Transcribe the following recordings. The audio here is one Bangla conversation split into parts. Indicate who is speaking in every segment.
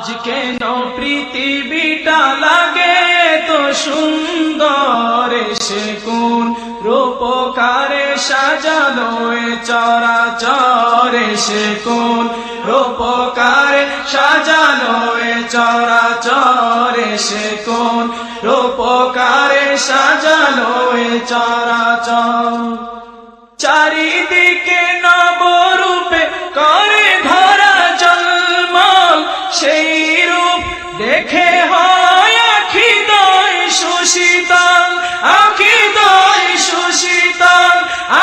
Speaker 1: আজ কেন পৃথিবীটা লাগে তো সুন্দর সে কোন রূপকারে সাজানো এ চরাচরে সে কোন রূপকারে সাজানো এ চরাচরে সে রূপকারে সাজানো এ চরাচর। চারিদিকে নবরূপে করে ধরা জন্মল সেই দেখে হয় আখিদয় সুশীতল আখিদয় সুশীতল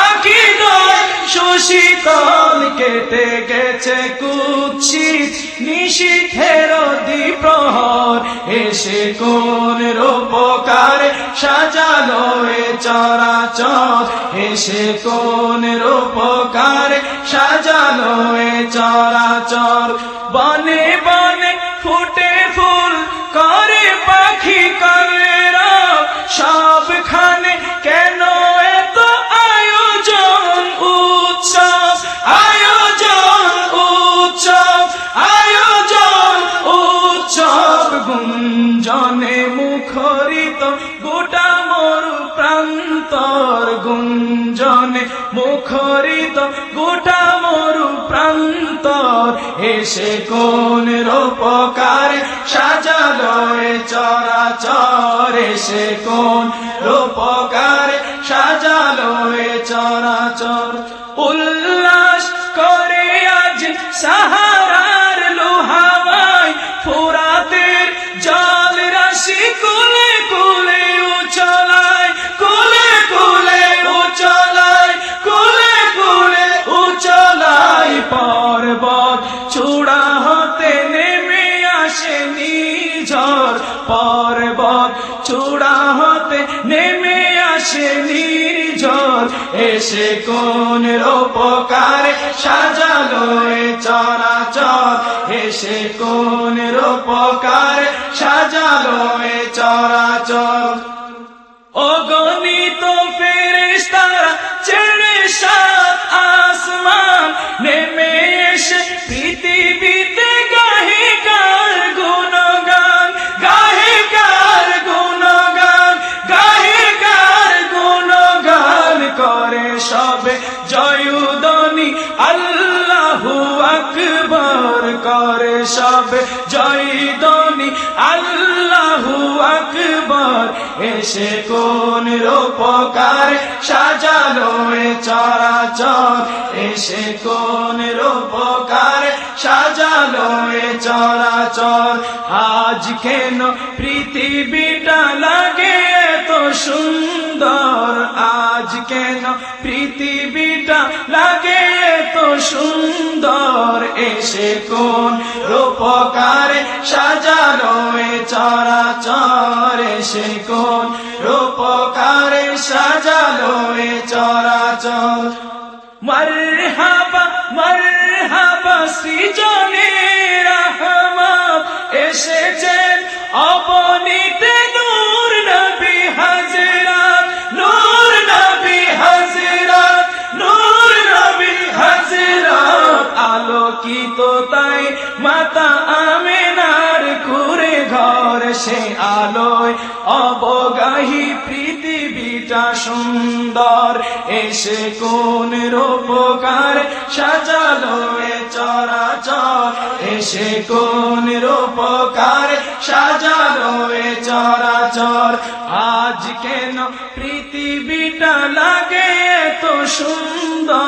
Speaker 1: আখিদয় সুশীতল কেটে গেছে কুৎসিত নিশীথের প্রহর এসে কোন রূপকার সাজালো এ চরাচর, এসে কোন রূপকার সাজালো এ চরাচর, বনে ফুল করে, পাখি করে রব সবখানে কেন এত আয়োজন উৎসব? আয়োজন উৎসব আয়োজন উৎসব। গুঞ্জনে মুখরিত গোটা মরু প্রান্তর। গুঞ্জনে মুখরিত এসে কোন রূপকার সাজালো চরাচর এসে কোন রূপকার সাজালো চরাচর। উল্লাস করে আজ সাহারার চূড়া হতে নেমে আসে নিঝর পর্বত চূড়া হতে নেমে আসে নির্ঝর এসে কোন রূপকার সাজালো চরাচর, এসে কোন রূপকার সাজালো চরাচর। আল্লাহু আকবার করে সবে জয়দনি আল্লাহু আকবার এসে কোন রূপকার সাজালো এ চরাচর। এসে কোন রূপকার সাজালো এ চরাচর। আজ কেন পৃথিবীটা আজ কেন পৃথিবীটা লাগে এত সুন্দর, এসে কোন রূপকার সাজালো এ চরাচর, এসে কোন রূপকার সাজালো চরাচর। মরহাবা মরহাবা সৃজনে রহমত এসেছেন অবনীতে আলোকিত তাই মাতা আমেনার কুরে ঘর সে আলোয় অবগাহী পৃথিবীটা সুন্দর। এসে কোন রূপকার সাজালো এ চরাচর। এসে কোন রূপকার সাজালো এ চরাচর। আজ কেন পৃথিবীটা লাগে এত সুন্দর?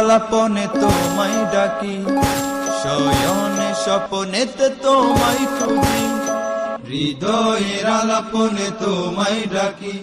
Speaker 2: আলাপনে তোমায় ডাকি শয়নে স্বপনেতে তোমায় খুঁজি হৃদয়ের আলাপনে তোমায় ডাকি।